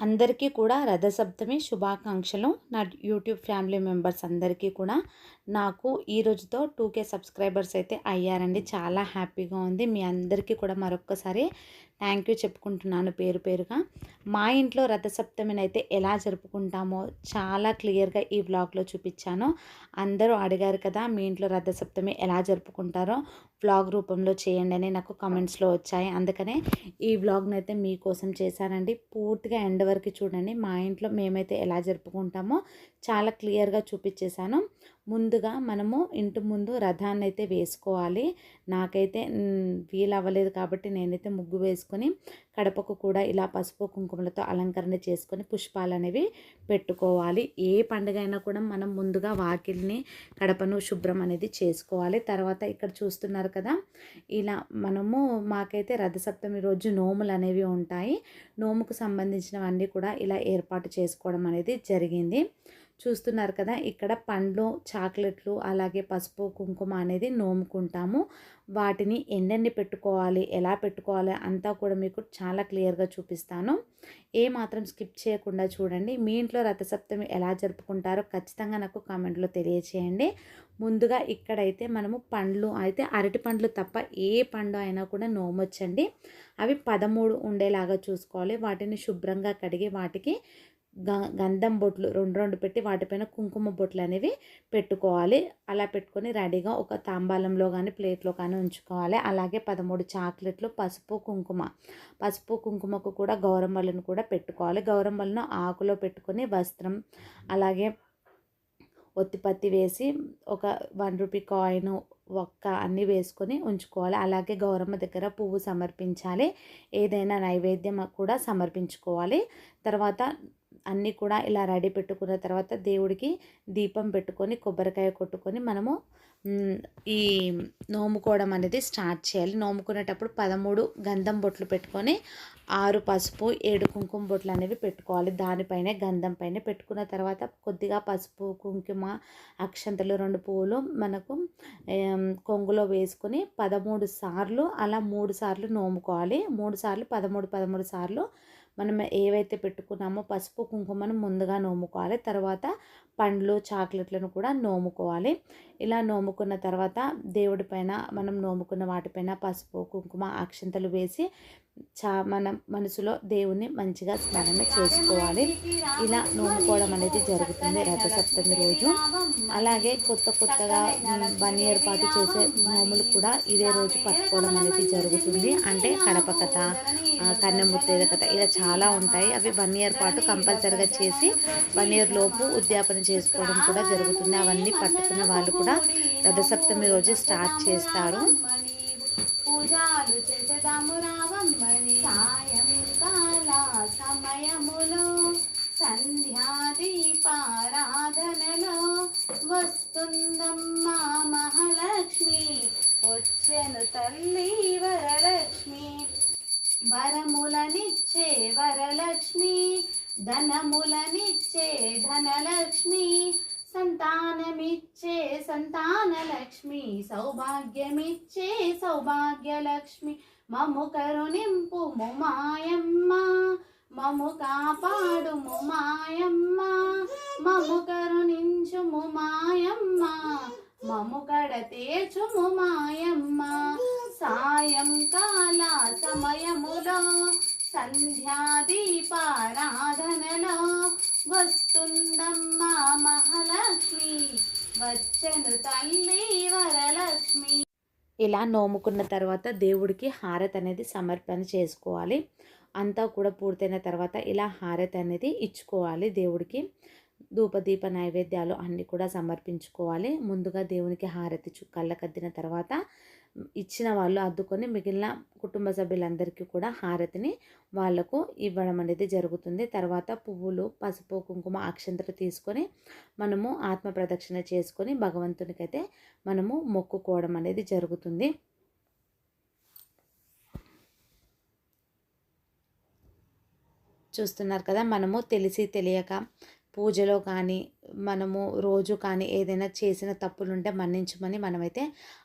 అందరికీ కూడా రథసప్తమి శుభాకాంక్షలు. నా యూట్యూబ్ ఫ్యామిలీ మెంబర్స్ అందరికీ కూడా నాకు ఈ రోజుతో టూ కే సబ్స్క్రైబర్స్ అయితే అయ్యారండి. చాలా హ్యాపీగా ఉంది. మీ అందరికీ కూడా మరొక్కసారి థ్యాంక్ యూ చెప్పుకుంటున్నాను పేరు పేరుగా. మా ఇంట్లో రథసప్తమిని అయితే ఎలా జరుపుకుంటామో చాలా క్లియర్గా ఈ వ్లాగ్లో చూపించాను. అందరూ అడిగారు కదా మీ ఇంట్లో రథసప్తమి ఎలా జరుపుకుంటారో వ్లాగ్ రూపంలో చేయండి అని నాకు కమెంట్స్లో వచ్చాయి. అందుకనే ఈ వ్లాగ్ని అయితే మీకోసం చేశానండి. పూర్తిగా ఎండ్ వరకు చూడండి. మా ఇంట్లో మేమైతే ఎలా జరుపుకుంటామో చాలా క్లియర్గా చూపించేశాను ముందుగా మనము ఇంటి ముందు రథాన్ని అయితే వేసుకోవాలి. నాకైతే వీలు అవ్వలేదు కాబట్టి నేనైతే ముగ్గు వేసుకొని కడపకు కూడా ఇలా పసుపు కుంకుమలతో అలంకరణ చేసుకొని పుష్పాలు అనేవి పెట్టుకోవాలి. ఏ పండుగ అయినా కూడా మనం ముందుగా వాకిల్ని కడపను శుభ్రం అనేది చేసుకోవాలి. తర్వాత ఇక్కడ చూస్తున్నారు కదా ఇలా మనము మాకైతే రథసప్తమి రోజు నోములు అనేవి ఉంటాయి. నోముకు సంబంధించిన సంబంధించినవన్నీ కూడా ఇలా ఏర్పాటు చేసుకోవడం అనేది జరిగింది. చూస్తున్నారు కదా ఇక్కడ పండ్లు చాక్లెట్లు అలాగే పసుపు కుంకుమ అనేది నోముకుంటాము. వాటిని ఎన్నెన్ని పెట్టుకోవాలి ఎలా పెట్టుకోవాలి అంతా కూడా మీకు చాలా క్లియర్గా చూపిస్తాను. ఏ మాత్రం స్కిప్ చేయకుండా చూడండి. మీ ఇంట్లో రథసప్తమి ఎలా జరుపుకుంటారో ఖచ్చితంగా నాకు కామెంట్లో తెలియచేయండి. ముందుగా ఇక్కడైతే మనము పండ్లు అయితే అరటి పండ్లు తప్ప ఏ పండు అయినా కూడా నోమొచ్చండి. అవి పదమూడు ఉండేలాగా చూసుకోవాలి. వాటిని శుభ్రంగా కడిగి వాటికి గంధం బొట్లు రెండు రెండు పెట్టి వాటిపైన కుంకుమ బొట్లు అనేవి పెట్టుకోవాలి. అలా పెట్టుకొని రెడీగా ఒక తాంబాలంలో కానీ ప్లేట్లో కానీ ఉంచుకోవాలి. అలాగే పదమూడు చాక్లెట్లు పసుపు కుంకుమ. పసుపు కుంకుమకు కూడా గౌరమ్మలను కూడా పెట్టుకోవాలి. గౌరమ్మలను ఆకులో పెట్టుకొని వస్త్రం అలాగే ఒత్తిపత్తి వేసి ఒక వన్ రూపీ కాయిన్ ఒక్క అన్నీ వేసుకొని ఉంచుకోవాలి. అలాగే గౌరమ్మ దగ్గర పువ్వు సమర్పించాలి. ఏదైనా నైవేద్యం కూడా సమర్పించుకోవాలి. తర్వాత అన్నీ కూడా ఇలా రెడీ పెట్టుకున్న తర్వాత దేవుడికి దీపం పెట్టుకొని కొబ్బరికాయ కొట్టుకొని మనము ఈ నోముకోవడం అనేది స్టార్ట్ చేయాలి. నోముకునేటప్పుడు పదమూడు గంధం బొట్లు పెట్టుకొని ఆరు పసుపు ఏడు కుంకుమ బొట్లు అనేవి పెట్టుకోవాలి. దానిపైనే గంధం పైన పెట్టుకున్న తర్వాత కొద్దిగా పసుపు కుంకుమ అక్షంతలు రెండు పువ్వులు మనకు కొంగులో వేసుకొని పదమూడు సార్లు అలా మూడు సార్లు నోముకోవాలి. మూడు సార్లు పదమూడు పదమూడు సార్లు మనం ఏవైతే పెట్టుకున్నామో పసుపు కుంకుమను ముందుగా నోముకోవాలి. తర్వాత పండ్లు చాక్లెట్లను కూడా నోముకోవాలి. ఇలా నోముకున్న తర్వాత దేవుడి పైన మనం నోముకున్న వాటిపైన పసుపు కుంకుమ అక్షంతలు వేసి చా మన మనసులో దేవుణ్ణి మంచిగా స్మరణ చేసుకోవాలి. ఇలా నోముకోవడం అనేది జరుగుతుంది రథసప్తమి రోజు. అలాగే కొత్త కొత్తగా వన్ ఇయర్ పాటు చేసే నోములు కూడా ఇదే రోజు పట్టుకోవడం అనేది జరుగుతుంది. అంటే కడప కథ కన్నెముత్తేద కథ ఇలా చాలా ఉంటాయి. అవి వన్ ఇయర్ పాటు కంపల్సరిగా చేసి వన్ ఇయర్ లోపు ఉద్యాపన చేసుకోవడం కూడా జరుగుతుంది. అవన్నీ పట్టుకున్న వాళ్ళు కూడా రథసప్తమి రోజు స్టార్ట్ చేస్తారు. సమయములో సంధ్యాదీపారాధనలో వస్తుందమ్మా మహాలక్ష్మి. వచ్చెను తల్లి వరలక్ష్మి. వరములనిచ్చే వరలక్ష్మి ధనములనిచ్చే ధనలక్ష్మి సంతానమిచ్చే సంతానలక్ష్మి సౌభాగ్యమిచ్చే సౌభాగ్యలక్ష్మి. మము కరుణింపు మాయమ్మ. మము కాపాడుము మాయమ్మ మము కరుణించుము మాయమ్మ మము కడ తీర్చుము మాయమ్మ. సాయంకాల సమయములో సంధ్యాదీపారాధనలో వస్తుందమ్మా మహాలక్ష్మి వచ్చను తల్లి వరలక్ష్మి. ఇలా నోముకున్న తర్వాత దేవుడికి హారతి అనేది సమర్పణ చేసుకోవాలి. అంతా కూడా పూర్తయిన తర్వాత ఇలా హారతి అనేది ఇచ్చుకోవాలి దేవుడికి. ధూపదీప నైవేద్యాలు అన్నీ కూడా సమర్పించుకోవాలి. ముందుగా దేవునికి హారతి కళ్ళకద్దిన తర్వాత ఇచ్చిన వాళ్ళు అద్దుకొని మిగిలిన కుటుంబ సభ్యులందరికీ కూడా హారతిని వాళ్ళకు ఇవ్వడం అనేది జరుగుతుంది. తర్వాత పువ్వులు పసుపు కుంకుమ అక్షంతలు తీసుకొని మనము ఆత్మ ప్రదక్షిణ చేసుకొని భగవంతునికైతే మనము మొక్కుకోవడం అనేది జరుగుతుంది. చూస్తున్నారు కదా! మనము తెలిసి తెలియక పూజలో కానీ మనము రోజు కానీ ఏదైనా చేసిన తప్పులుంటే మన్నించమని మనమైతే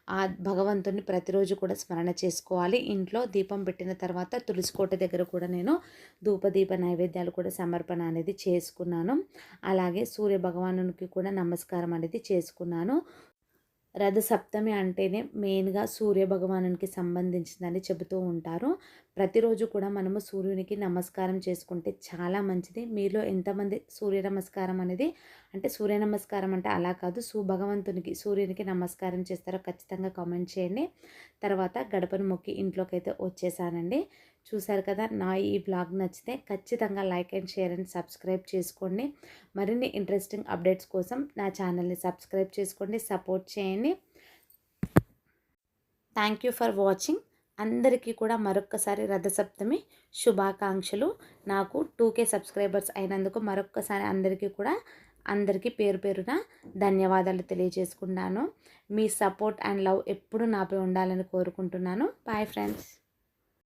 ఆ భగవంతుని ప్రతిరోజు కూడా స్మరణ చేసుకోవాలి. ఇంట్లో దీపం పెట్టిన తర్వాత తులసికోట దగ్గర కూడా నేను ధూపదీప నైవేద్యాలు కూడా సమర్పణ అనేది చేసుకున్నాను. అలాగే సూర్య భగవానునికి కూడా నమస్కారం అనేది చేసుకున్నాను. రథసప్తమి అంటేనే మెయిన్గా సూర్య భగవానునికి సంబంధించిందని చెబుతూ ఉంటారు. ప్రతిరోజు కూడా మనము సూర్యునికి నమస్కారం చేసుకుంటే చాలా మంచిది. మీలో ఎంతమంది సూర్య నమస్కారం అనేది అంటే సూర్య నమస్కారం అంటే అలా కాదు. సు భగవంతునికి సూర్యునికి నమస్కారం చేస్తారో ఖచ్చితంగా కామెంట్ చేయండి. తర్వాత గడపను మొక్కి ఇంట్లోకి అయితే వచ్చేసానండి. చూశారు కదా నా ఈ బ్లాగ్ నచ్చితే ఖచ్చితంగా like and share and subscribe చేసుకోండి. మరిన్ని ఇంట్రెస్టింగ్ అప్డేట్స్ కోసం నా ఛానల్ని సబ్స్క్రైబ్ చేసుకోండి సపోర్ట్ చేయండి. Thank you for watching. అందరికీ కూడా మరొక్కసారి రథసప్తమి శుభాకాంక్షలు. నాకు టూ కే సబ్స్క్రైబర్స్ అయినందుకు మరొక్కసారి అందరికీ కూడా అందరికీ పేరు పేరున ధన్యవాదాలు తెలియజేసుకున్నాను మీ సపోర్ట్ అండ్ లవ్ ఎప్పుడు నాపై ఉండాలని కోరుకుంటున్నాను. Bye friends.